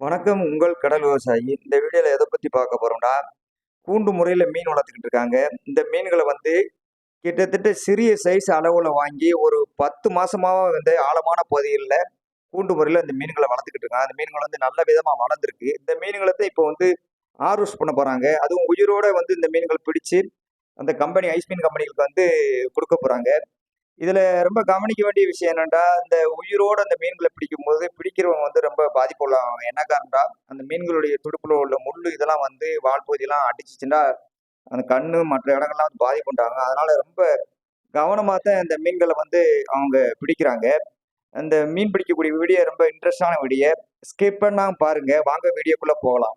வணக்கம் உங்கள் கடல் விவசாயி. இந்த வீடியோவில் எதை பற்றி பார்க்க போகிறோம்னா கூண்டு முறையில் மீன் வளர்த்துக்கிட்டு இருக்காங்க. இந்த மீன்களை வந்து கிட்டத்தட்ட சிறிய சைஸ் அளவில் வாங்கி ஒரு பத்து மாசமாக வந்து ஆழமான பகுதிகளில் கூண்டு முறையில் இந்த மீன்களை வளர்த்துக்கிட்டு இருக்காங்க. அந்த மீன்கள் வந்து நல்ல விதமாக வளர்ந்துருக்கு. இந்த மீன்களை தான் இப்போ வந்து ஆர்வஸ் பண்ண போகிறாங்க அதுவும் உயிரோட வந்து இந்த மீன்கள் பிடிச்சி அந்த கம்பெனி ஐஸ் மீன் கம்பெனிகளுக்கு வந்து கொடுக்க போகிறாங்க இதில் ரொம்ப கவனிக்க வேண்டிய விஷயம் என்னென்னா இந்த உயிரோட அந்த மீன்களை பிடிக்கும் போது பிடிக்கிறவங்க வந்து ரொம்ப பாதிப்புள்ளாங்க என்ன காரணம்டா? அந்த மீன்களுடைய துடுப்புல உள்ள முள் இதெல்லாம் வந்து வால் பகுதியெல்லாம் அடிச்சிச்சுன்னா அந்த கண்ணு மற்ற இடங்கள்லாம் வந்து பாதிப்புண்டாங்க அதனால ரொம்ப கவனமாக தான் இந்த மீன்களை வந்து அவங்க பிடிக்கிறாங்க. அந்த மீன் பிடிக்கக்கூடிய வீடியோ ரொம்ப இன்ட்ரெஸ்டான வீடியோ. ஸ்கிப் பண்ணாம பாருங்க. வாங்க வீடியோக்குள்ளே போகலாம்.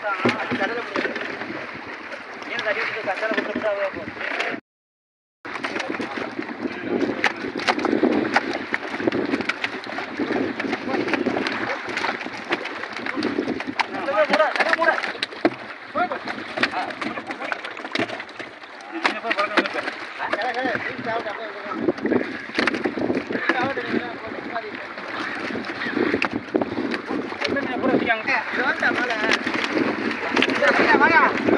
சூடா வரதான் அது கடலை போடு மீன் தட்டி விட்டு கச்சால கொடுத்துட்டு அவங்க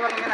la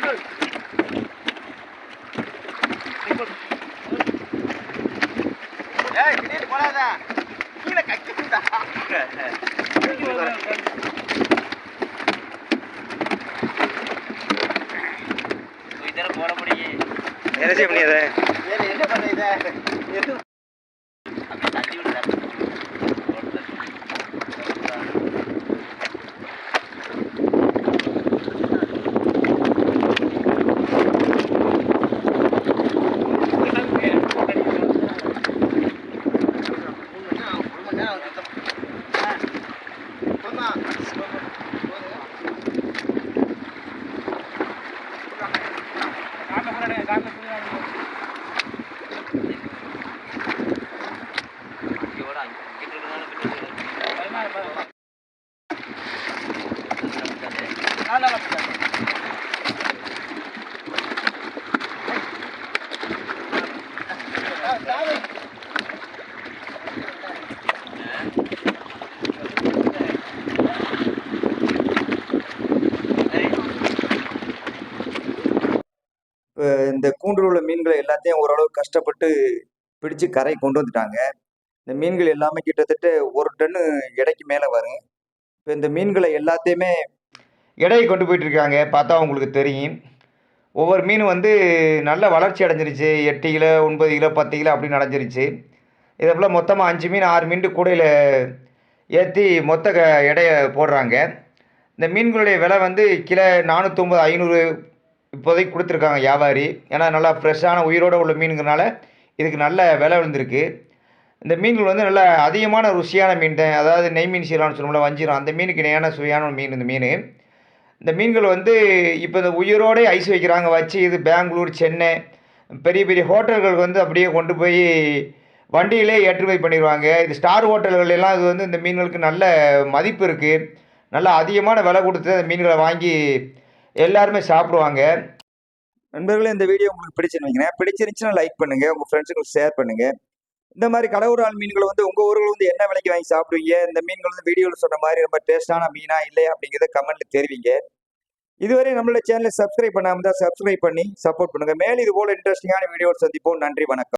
பண்ண ஏய் திடீர்னு போடாத. கீழே கக்கிட்டுடா போட முடியும் என்ன செய்ய முடியாது? என்ன பண்ண இந்த கூண்டில் உள்ள மீன்களை எல்லாத்தையும் ஓரளவு கஷ்டப்பட்டு பிடிச்சு கரை கொண்டு வந்துட்டாங்க. இந்த மீன்கள் எல்லாமே கிட்டத்தட்ட ஒரு டன்னு எடைக்கு மேலே வரும். இப்போ இந்த மீன்களை எல்லாத்தையுமே எடையை கொண்டு போயிட்டு இருக்காங்க. பார்த்தா உங்களுக்கு தெரியும். ஒவ்வொரு மீன் வந்து நல்ல வளர்ச்சி அடைஞ்சிருச்சு. எட்டு கிலோ ஒன்பது கிலோ பத்து கிலோ அப்படின்னு அடைஞ்சிருச்சு. இதை போல் மொத்தமாக அஞ்சு மீன் ஆறு மீன் கூடையில் ஏற்றி மொத்த க எடையை போடுறாங்க. இந்த மீன்களுடைய விலை வந்து கிலோ நானூற்றொம்பது ஐநூறு இப்போதைக்கு கொடுத்துருக்காங்க வியாபாரி. ஏன்னா நல்லா ஃப்ரெஷ்ஷான உயிரோடு உள்ள மீனுங்கிறனால இதுக்கு நல்ல விலை விழுந்திருக்கு இந்த மீன்கள் வந்து நல்ல அதிகமான ருசியான மீன் தான். அதாவது நெய் மீன் சீரான்னு சொல்லுவோம்ல வஞ்சிரம். அந்த மீனுக்கு இணையான சுவையான ஒரு மீன் இந்த மீன். இந்த மீன்கள் வந்து இப்போ இந்த உயிரோடே ஐஸ் வைக்கிறாங்க வச்சு இது பெங்களூர் சென்னை பெரிய பெரிய ஹோட்டல்கள் வந்து அப்படியே கொண்டு போய் வண்டியிலே ஏற்றுமதி பண்ணிடுவாங்க. இது ஸ்டார் ஹோட்டல்கள் எல்லாம் இது வந்து இந்த மீன்களுக்கு நல்ல மதிப்பு இருக்குது நல்ல அதிகமான விலை கொடுத்து அந்த மீன்களை வாங்கி எல்லாருமே சாப்பிடுவாங்க. நண்பர்களே இந்த வீடியோ உங்களுக்கு பிடிச்சிருந்தீங்கன்னா பிடிச்சிருந்துச்சுன்னா லைக் பண்ணுங்கள் உங்கள் ஃப்ரெண்ட்ஸுங்களுக்கு ஷேர் பண்ணுங்கள் இந்த மாதிரி கடவுரால் மீன்களை வந்து உங்கள் ஊர்கள் வந்து என்ன விலைக்கு வாங்கி சாப்பிடுவீங்க? இந்த மீன்கள் வந்து வீடியோவில் சொன்ன மாதிரி ரொம்ப டேஸ்டான மீனா இல்லையா அப்படிங்கிறத கமெண்ட்டில் தெரிவிங்க. இதுவரை நம்மளோட சேனலை சப்ஸ்கிரைப் பண்ணாமல் தான் சப்ஸ்கிரைப் பண்ணி சப்போர்ட் பண்ணுங்கள் மேலும் இது போல் இன்ட்ரெஸ்டிங்கான வீடியோ சந்திப்போம். நன்றி வணக்கம்.